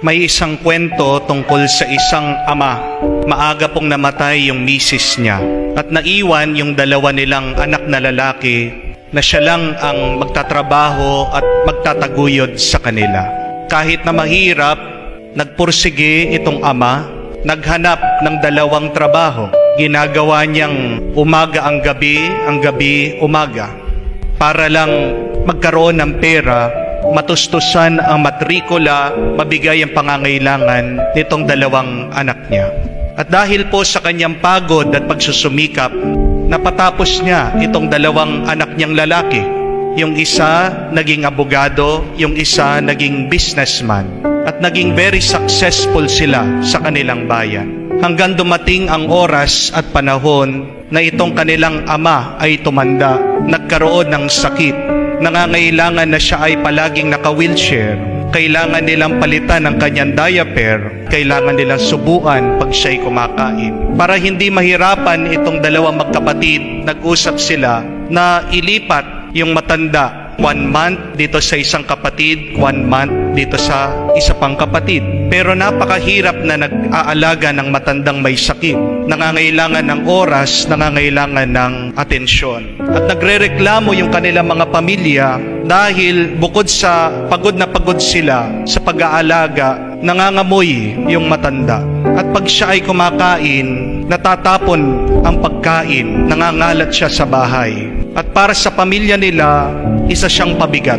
May isang kwento tungkol sa isang ama. Maaga pong namatay yung misis niya at naiwan yung dalawa nilang anak na lalaki na siya lang ang magtatrabaho at magtataguyod sa kanila. Kahit na mahirap, nagpursige itong ama, naghanap ng dalawang trabaho. Ginagawa niyang umaga ang gabi, ang gabi umaga para lang magkaroon ng pera, matustusan ang matrikula, mabigay ang pangangailangan nitong dalawang anak niya. At dahil po sa kanyang pagod at pagsusumikap, napatapos niya itong dalawang anak niyang lalaki. Yung isa naging abogado, yung isa naging businessman. At naging very successful sila sa kanilang bayan. Hanggang dumating ang oras at panahon na itong kanilang ama ay tumanda, nagkaroon ng sakit, nangangailangan na siya ay palaging naka-wheelchair, kailangan nilang palitan ang kanyang diaper, kailangan nilang subuan pag siya'y kumakain. Para hindi mahirapan itong dalawang magkapatid, nag-usap sila na ilipat yung matanda. One month dito sa isang kapatid, one month dito sa isa pang kapatid. Pero napakahirap na nag-aalaga ng matandang may sakit. Nangangailangan ng oras, nangangailangan ng atensyon. At nagrereklamo yung kanilang mga pamilya dahil bukod sa pagod na pagod sila sa pag-aalaga, nangangamoy yung matanda. At pag siya ay kumakain, natatapon ang pagkain, nangangalat siya sa bahay. At para sa pamilya nila, isa siyang pabigat.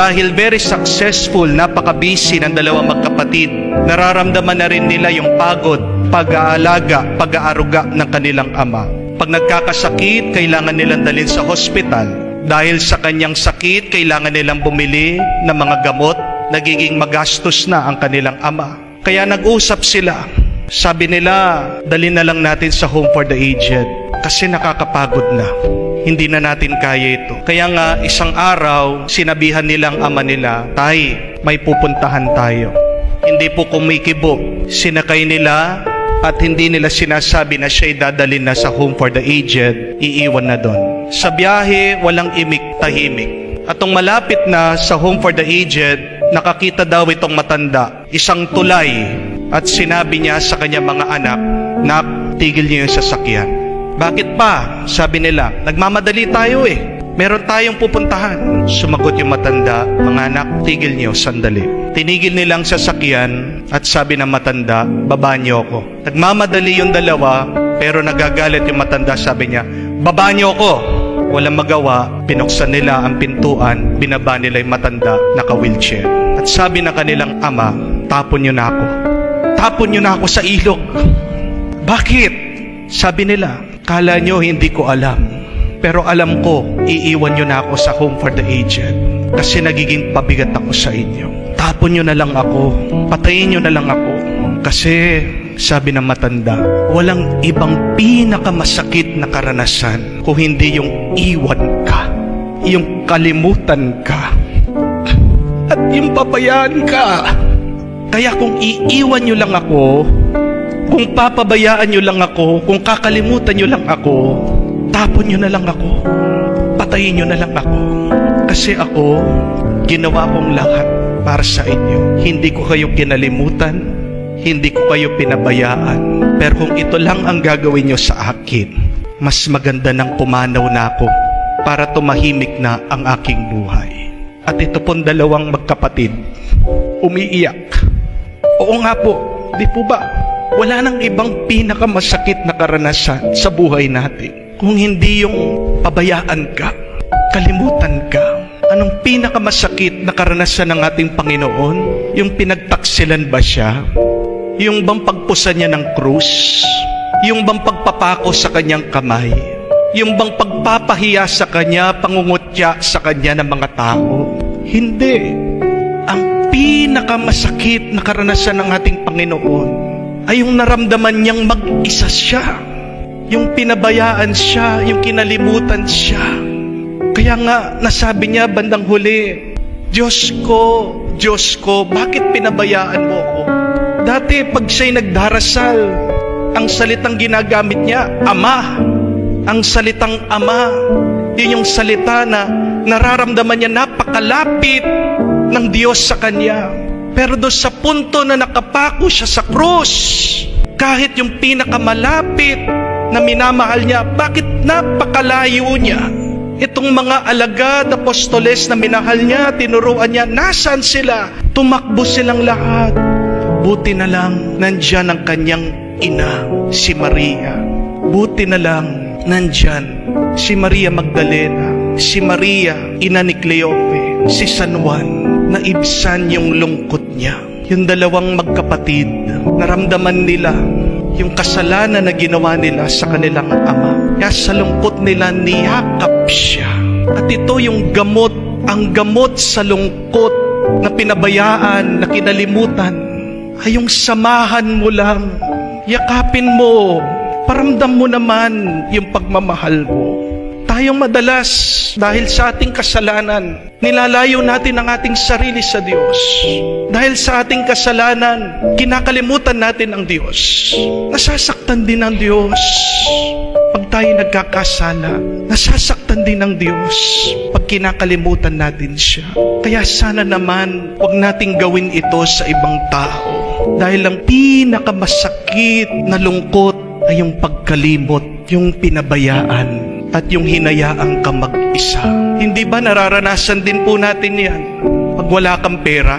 Dahil very successful, napaka-busy ng dalawang magkapatid, nararamdaman na rin nila yung pagod, pag-aalaga, pag-aaruga ng kanilang ama. Pag nagkakasakit, kailangan nilang dalhin sa hospital. Dahil sa kanyang sakit, kailangan nilang bumili ng mga gamot, nagiging magastos na ang kanilang ama. Kaya nag-usap sila. Sabi nila, dalhin na lang natin sa home for the aged kasi nakakapagod na. Hindi na natin kaya ito. Kaya nga, isang araw, sinabihan nilang ama nila, Tay, may pupuntahan tayo. Hindi po kumikibo. Sinakay nila at hindi nila sinasabi na siya'y dadalhin na sa home for the aged, iiwan na doon. Sa biyahe, walang imik, tahimik. At nung malapit na sa home for the aged, nakakita daw itong matanda, isang tulay, at sinabi niya sa kanyang mga anak, Nak, tigil niyo yung sasakyan. Bakit pa? Sabi nila, nagmamadali tayo eh. Meron tayong pupuntahan. Sumagot yung matanda, mga anak, tigil niyo, sandali. Tinigil nilang sasakyan at sabi ng matanda, baba niyo ako. Nagmamadali yung dalawa, pero nagagalit yung matanda, sabi niya, baba niyo ako. Walang magawa, pinuksan nila ang pintuan, binaba nila yung matanda, naka-wheelchair. At sabi ng kanilang ama, tapon niyo na ako. Tapon niyo na ako sa ilog. Bakit? Sabi nila, kala nyo hindi ko alam. Pero alam ko, iiwan nyo na ako sa home for the aged. Kasi nagiging pabigat ako sa inyo. Tapon nyo na lang ako. Patayin nyo na lang ako. Kasi, sabi ng matanda, walang ibang pinakamasakit na karanasan kung hindi yung iwan ka. Yung kalimutan ka. At yung pabayaan ka. Kaya kung iiwan nyo lang ako, kung papabayaan nyo lang ako, kung kakalimutan nyo lang ako, tapon nyo na lang ako. Patayin nyo na lang ako. Kasi ako, ginawa kong lahat para sa inyo. Hindi ko kayo kinalimutan, hindi ko kayo pinabayaan. Pero kung ito lang ang gagawin nyo sa akin, mas maganda nang pumanaw na ako para tumahimik na ang aking buhay. At ito pong dalawang magkapatid, umiiyak. Oo nga po, di po ba? Wala nang ibang pinakamasakit na karanasan sa buhay natin. Kung hindi yung pabayaan ka, kalimutan ka. Anong pinakamasakit na karanasan ng ating Panginoon? Yung pinagtaksilan ba siya? Yung bang pagpusan niya ng krus? Yung bang pagpapako sa kanyang kamay? Yung bang pagpapahiya sa kanya, pangungutya sa kanya ng mga tao? Hindi. Ang pinakamasakit na karanasan ng ating Panginoon ay yung naramdaman niyang mag-isa siya. Yung pinabayaan siya, yung kinalimutan siya. Kaya nga, nasabi niya bandang huli, Diyos ko, Diyos ko, bakit pinabayaan mo ko? Dati pag siya'y nagdarasal, ang salitang ginagamit niya, Ama. Ang salitang Ama, yun yung salita na nararamdaman niya napakalapit ng Diyos sa kanya. Pero doon sa punto na nakapako siya sa krus, kahit yung pinakamalapit na minamahal niya, bakit napakalayo niya? Itong mga alagad, apostoles na minahal niya, tinuruan niya, nasan sila? Tumakbo silang lahat. Buti na lang, nandyan ang kanyang ina, si Maria. Buti na lang, nandyan si Maria Magdalena, si Maria, ina ni Cleope, si San Juan, na ibsan yung lungkot niya. Yung dalawang magkapatid, naramdaman nila yung kasalanan na ginawa nila sa kanilang ama. Kaya sa lungkot nila, niyakap siya. At ito yung gamot, ang gamot sa lungkot na pinabayaan, na kinalimutan, ay yung samahan mo lang. Yakapin mo, paramdam mo naman yung pagmamahal mo. Tayong madalas, dahil sa ating kasalanan, nilalayo natin ang ating sarili sa Diyos. Dahil sa ating kasalanan, kinakalimutan natin ang Diyos. Nasasaktan din ang Diyos. Pag tayo nagkakasala, nasasaktan din ng Diyos pag kinakalimutan natin siya. Kaya sana naman, huwag nating gawin ito sa ibang tao. Dahil ang pinakamasakit na lungkot ay yung pagkalimot, yung pinabayaan at yung hinayaang ka mag-isa. Hindi ba nararanasan din po natin yan? Pag wala kang pera,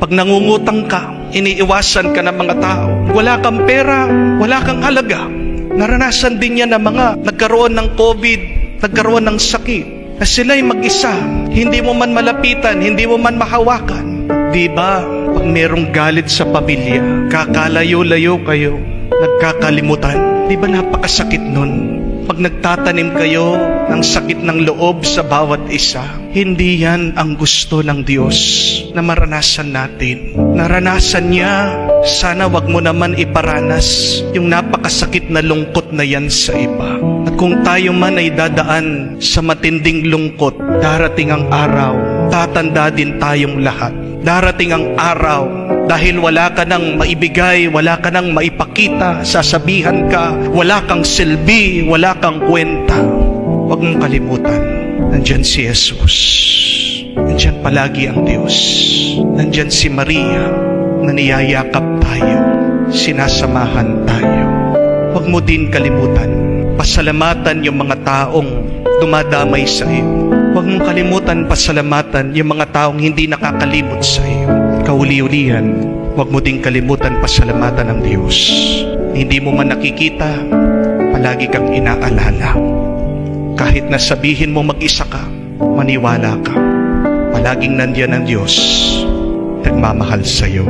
pag nangungutang ka, iniiwasan ka ng mga tao. Wala kang pera, wala kang halaga. Naranasan din yan ng mga nagkaroon ng COVID, nagkaroon ng sakit. Na sila'y mag-isa, hindi mo man malapitan, hindi mo man mahawakan. Di ba? Pag merong galit sa pamilya, kakalayo-layo kayo, nagkakalimutan. Di ba napakasakit nun? Pag nagtatanim kayo ng sakit ng loob sa bawat isa, hindi yan ang gusto ng Diyos na maranasan natin. Naranasan niya, sana wag mo naman iparanas yung napakasakit na lungkot na yan sa iba. At kung tayo man ay dadaan sa matinding lungkot, darating ang araw, tatanda din tayong lahat. Darating ang araw dahil wala ka nang maibigay, wala ka nang maipakita, sasabihan ka, wala kang silbi, wala kang kwenta. Huwag mong kalimutan, nandyan si Jesus. Nandyan palagi ang Diyos. Nandyan si Maria na niyayakap tayo, sinasamahan tayo. Huwag mo din kalimutan, pasalamatan yung mga taong dumadamay sa iyo. Huwag mong kalimutan pasalamatan yung mga taong hindi nakakalimot sa iyo. Kauli-ulihan, huwag mo ding kalimutan pasalamatan ng Diyos. Hindi mo man nakikita, palagi kang inaalala. Kahit na sabihin mo mag-isa ka, maniwala ka. Palaging nandiyan ang Diyos, nagmamahal sa iyo.